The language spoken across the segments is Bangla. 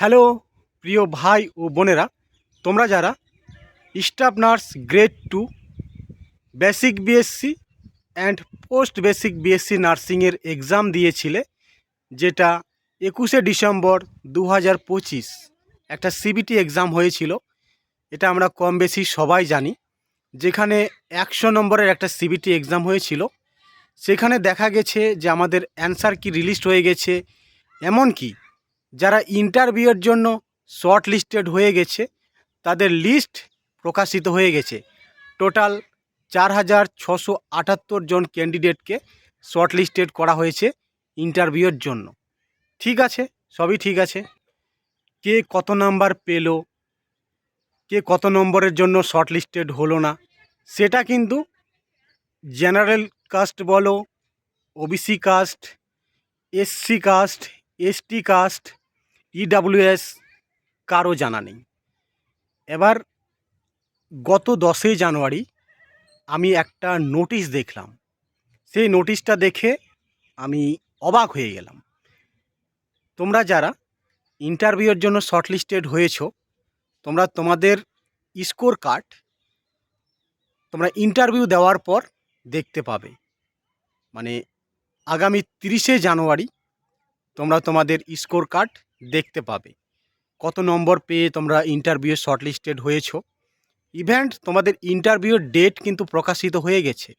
হ্যালো, প্রিয় ভাই ও বোনেরা, তোমরা যারা staff nurse grade two, basic BSc and post basic BSc নার্সিংয়ের exam দিয়েছিলে, যেটা একুশে ডিসেম্বর দু পঁচিশ একটা সিবিটি এক্সাম হয়েছিল, এটা আমরা কম বেশি সবাই জানি, যেখানে একশো নম্বরের একটা সিবিটি এক্সাম হয়েছিল। সেখানে দেখা গেছে যে আমাদের অ্যান্সার কি রিলিস্ট হয়ে গেছে, এমনকি যারা ইন্টারভিউয়ের জন্য শর্ট লিস্টেড হয়ে গেছে, তাদের লিস্ট প্রকাশিত হয়ে গেছে। টোটাল চার হাজার ছশো আটাত্তর জন ক্যান্ডিডেটকে শর্ট লিস্টেড করা হয়েছে ইন্টারভিউয়ের জন্য। ঠিক আছে? সবই ঠিক আছে? কে কত নাম্বার পেল? কে কত নম্বরের জন্য শর্ট লিস্টেড হলো না? সেটা কিন্তু জেনারেল কাস্ট বলো OBC caste SC caste ST caste EWS কারও জানা নেই। এবার গত দশই জানুয়ারি আমি একটা নোটিশ দেখলাম। সেই নোটিশটা দেখে আমি অবাক হয়ে গেলাম। তোমরা যারা ইন্টারভিউয়ের জন্য শর্টলিস্টেড হয়েছো, তোমরা তোমাদের স্কোর কার্ড তোমরা ইন্টারভিউ দেওয়ার পর দেখতে পাবে। মানে আগামী তিরিশে জানুয়ারি তোমরা তোমাদের স্কোর কার্ড দেখতে পাবে। কত নম্বর পেয়ে তোমরা ইন্টারভিউ শর্টলিস্টেড হয়েছো। ইভেন্ট তোমাদের ইন্টারভিউর ডেট কিন্তু প্রকাশিত হয়ে গেছে।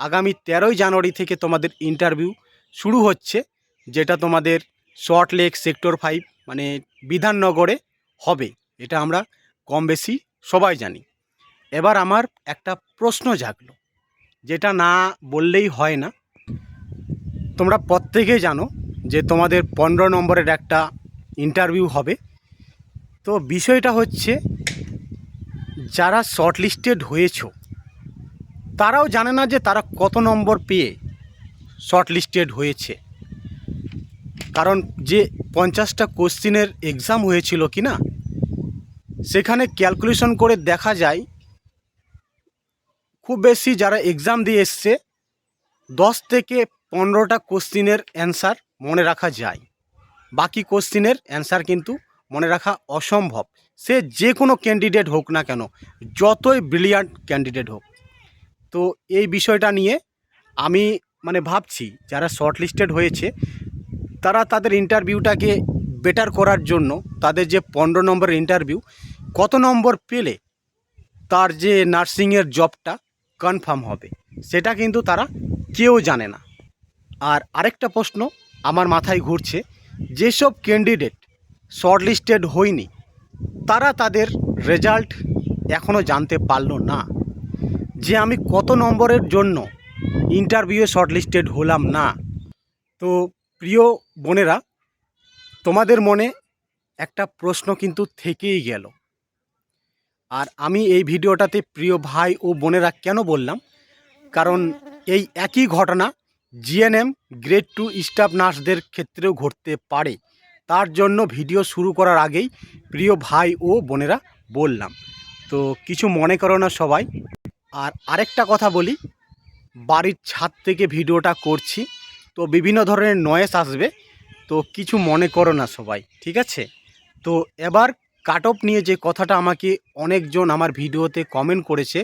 আগামী তেরোই জানুয়ারি থেকে তোমাদের ইন্টারভিউ শুরু হচ্ছে, যেটা তোমাদের শর্ট লেক সেক্টর ফাইভ মানে বিধাননগরে হবে। এটা আমরা কম বেশি সবাই জানি। এবার আমার একটা প্রশ্ন জাগলো, যেটা না বললেই হয় না। তোমরা প্রত্যেকেই জানো যে তোমাদের পনেরো নম্বরের একটা ইন্টারভিউ হবে। তো বিষয়টা হচ্ছে, যারা শর্টলিস্টেড হয়েছ, তারাও জানে না যে তারা কত নম্বর পেয়ে শর্টলিস্টেড হয়েছে। কারণ যে পঞ্চাশটা কোশ্চিনের এক্সাম হয়েছিল কি না, সেখানে ক্যালকুলেশন করে দেখা যায়, খুব বেশি যারা এক্সাম দিয়ে এসছে, দশ থেকে পনেরোটা কোশ্চিনের অ্যান্সার মনে রাখা যায়। বাকি কোশ্চিনের অ্যান্সার কিন্তু মনে রাখা অসম্ভব। সে যে কোনো ক্যান্ডিডেট হোক না কেন, যতই ব্রিলিয়ান্ট ক্যান্ডিডেট হোক। তো এই বিষয়টা নিয়ে আমি মানে ভাবছি, যারা শর্টলিস্টেড হয়েছে, তারা তাদের ইন্টারভিউটাকে বেটার করার জন্য, তাদের যে পনেরো নম্বর ইন্টারভিউ, কত নম্বর পেলে তার যে নার্সিংয়ের জবটা কনফার্ম হবে, সেটা কিন্তু তারা কেউ জানে না। আর আরেকটা প্রশ্ন আমার মাথায় ঘুরছে যেসব ক্যান্ডিডেট শর্টলিস্টেড হয়নি, তারা তাদের রেজাল্ট এখনও জানতে পারল না। যে আমি কত নম্বরের জন্য ইন্টারভিউয়ে শর্টলিস্টেড হলাম না। তো প্রিয় বোনেরা, তোমাদের মনে একটা প্রশ্ন কিন্তু থেকেই গেল। আর আমি এই ভিডিওটাতে প্রিয় ভাই ও বোনেরা কেন বললাম? কারণ এই একই ঘটনা জিএনএম গ্রেড টু স্টাফ নার্সদের ক্ষেত্রেও ঘটতে পারে। তার জন্য ভিডিও শুরু করার আগেই প্রিয় ভাই ও বোনেরা বললাম। তো কিছু মনে করো না সবাই। আর আরেকটা কথা বলি, বাড়ির ছাদ থেকে ভিডিওটা করছি, তো বিভিন্ন ধরনের নয়েস আসবে, তো কিছু মনে করো না সবাই, ঠিক আছে? তো এবার কাট অফ নিয়ে যে কথাটা আমাকে অনেকজন আমার ভিডিওতে কমেন্ট করেছে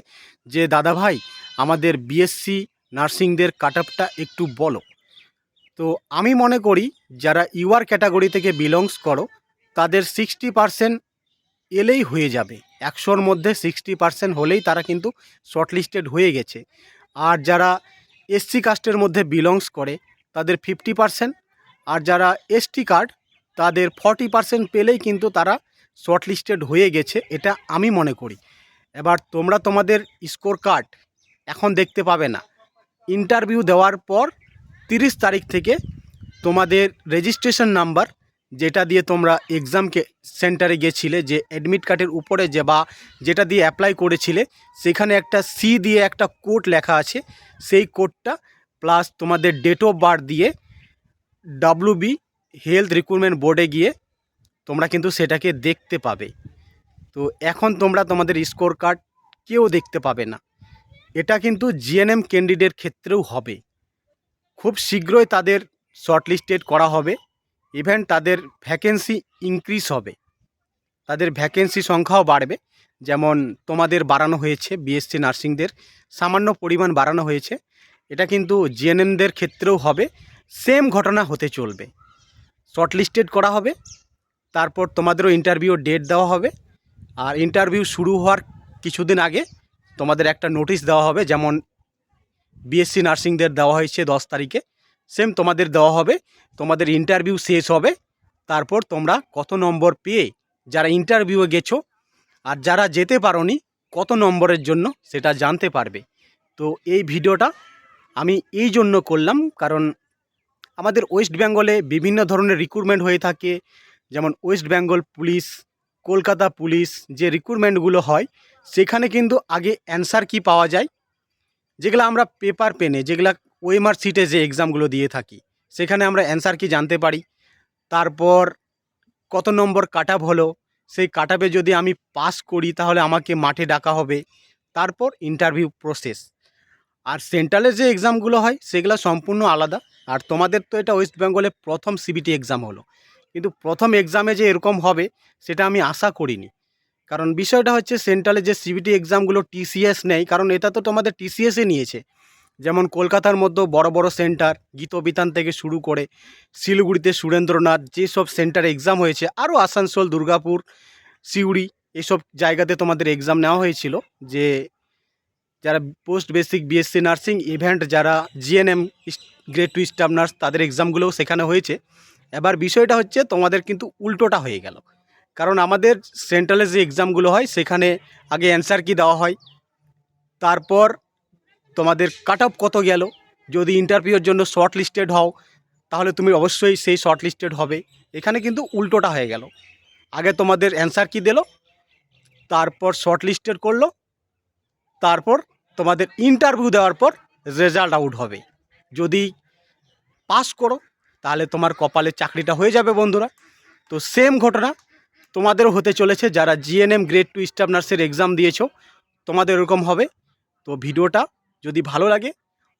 যে, দাদা ভাই, আমাদের বিএসসি নার্সিংদের কাট অফটা একটু বলো। তো আমি মনে করি, যারা ইউআর ক্যাটাগরি থেকে বিলংস করো, তাদের সিক্সটি পারসেন্ট এলেই হয়ে যাবে। একশোর মধ্যে সিক্সটি পারসেন্ট হলেই তারা কিন্তু শর্টলিস্টেড হয়ে গেছে। আর যারা এসসি কাস্টের মধ্যে বিলংস করে, তাদের ফিফটি পারসেন্ট। আর যারা এসটি কার্ড, তাদের ফর্টি পারসেন্ট পেলেই কিন্তু তারা শর্টলিস্টেড হয়ে গেছে, এটা আমি মনে করি। এবার তোমরা তোমাদের স্কোর কার্ড এখন দেখতে পাবে না। ইন্টারভিউ দেওয়ার পর তিরিশ তারিখ থেকে তোমাদের রেজিস্ট্রেশন নাম্বার যেটা দিয়ে তোমরা এক্সামকে সেন্টারে গেছিলে, যে অ্যাডমিট কার্ডের উপরে যে বা যেটা দিয়ে অ্যাপ্লাই করেছিলে, সেখানে একটা সি দিয়ে একটা কোড লেখা আছে। সেই কোডটা প্লাস তোমাদের ডেট অফ বার্থ দিয়ে ডাব্লু বি হেলথ রিক্রুটমেন্ট বোর্ডে গিয়ে তোমরা কিন্তু সেটাকে দেখতে পাবে। তো এখন তোমরা তোমাদের স্কোর কার্ড কেউ দেখতে পাবে না। এটা কিন্তু জিএনএম ক্যান্ডিডেট ক্ষেত্রেও হবে। খুব শীঘ্রই তাদের শর্টলিস্টেড করা হবে। ইভেন তাদের ভ্যাকেন্সি ইনক্রিজ হবে। তাদের ভ্যাকেন্সি সংখ্যাও বাড়বে। যেমন তোমাদের বাড়ানো হয়েছে বিএসসি নার্সিংদের, সামান্য পরিমাণ বাড়ানো হয়েছে। এটা কিন্তু জিএনএমদের ক্ষেত্রেও হবে। সেম ঘটনা হতে চলবে। শর্টলিস্টেড করা হবে। তারপর তোমাদেরও ইন্টারভিউ ডেট দেওয়া হবে। আর ইন্টারভিউ শুরু হওয়ার কিছুদিন আগে তোমাদের একটা নোটিশ দেওয়া হবে, যেমন বিএসসি নার্সিংদের দেওয়া হয়েছে দশ তারিখে সেম তোমাদের দেওয়া হবে, তোমাদের ইন্টারভিউ শেষ হবে, তারপর তোমরা কত নম্বর পেয়ে, যারা ইন্টারভিউয়ে গেছো আর যারা যেতে পারোনি, কত নম্বরের জন্য সেটা জানতে পারবে। তো এই ভিডিওটা আমি এই জন্য করলাম, কারণ আমাদের ওয়েস্ট বেঙ্গলে বিভিন্ন ধরনের রিক্রুটমেন্ট হয়ে থাকে, যেমন West Bengal police, Kolkata police, যে রিক্রুটমেন্টগুলো হয় সেখানে কিন্তু আগে অ্যান্সার কি পাওয়া যায়? যেগুলো আমরা পেপার পেনে যেগুলা ওয়েমার সিটে যে এক্সামগুলো দিয়ে থাকি, সেখানে আমরা অ্যান্সার কি জানতে পারি? তারপর কত নম্বর কাট হলো? সেই কাট যদি আমি পাস করি, তাহলে আমাকে মাঠে ডাকা হবে। তারপর ইন্টারভিউ প্রসেস আর সেন্ট্রালের যে এক্সামগুলো হয়, সেগুলো সম্পূর্ণ আলাদা। আর তোমাদের তো এটা ওয়েস্ট বেঙ্গলে প্রথম সিবিটি এক্সাম হলো। কিন্তু প্রথম এক্সামে যে এরকম হবে, সেটা আমি আশা করিনি। কারণ বিষয়টা হচ্ছে সেন্ট্রালে যে সিবিটি এক্সামগুলো টিসিএস নেই, কারণ এটা তো তোমাদের টিসিএসে নিয়েছে। যেমন কলকাতার মধ্যেও বড় বড় সেন্টার, গীতবিতান থেকে শুরু করে শিলিগুড়িতে সুরেন্দ্রনাথ, যেসব সেন্টারে এক্সাম হয়েছে, আরও আসানসোল, দুর্গাপুর, সিউড়ি, এসব জায়গাতে তোমাদের এক্সাম নেওয়া হয়েছিল যে যারা post basic BSc nursing event যারা GNM grade two staff nurse তাদের এক্সামগুলোও সেখানে হয়েছে। এবার বিষয়টা হচ্ছে তোমাদের কিন্তু উল্টোটা হয়ে গেল। কারণ আমাদের সেন্ট্রালে যে এক্সামগুলো হয়, সেখানে আগে অ্যান্সার কি দেওয়া হয়, তারপর তোমাদের কাট অফ কত গেল, যদি ইন্টারভিউর জন্য শর্ট লিস্টেড হও, তাহলে তুমি অবশ্যই সেই শর্ট লিস্টেড হবে। এখানে কিন্তু উল্টোটা হয়ে গেল। আগে তোমাদের অ্যান্সার কি দিল, তারপর শর্ট লিস্টেড করল, তারপর তোমাদের ইন্টারভিউ দেওয়ার পর রেজাল্ট আউট হবে। যদি পাস করো, তাহলে তোমার কপালে চাকরিটা হয়ে যাবে বন্ধুরা। তো সেম ঘটনা তোমাদেরও হতে চলেছে। যারা জিএনএম গ্রেড টু স্টাফ নার্সের এক্সাম দিয়েছ, তোমাদের এরকম হবে। তো ভিডিওটা যদি ভালো লাগে,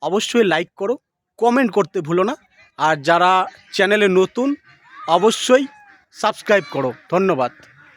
অবশ্যই লাইক করো কমেন্ট করতে ভুলো না। আর যারা চ্যানেলে নতুন, অবশ্যই সাবস্ক্রাইব করো। ধন্যবাদ।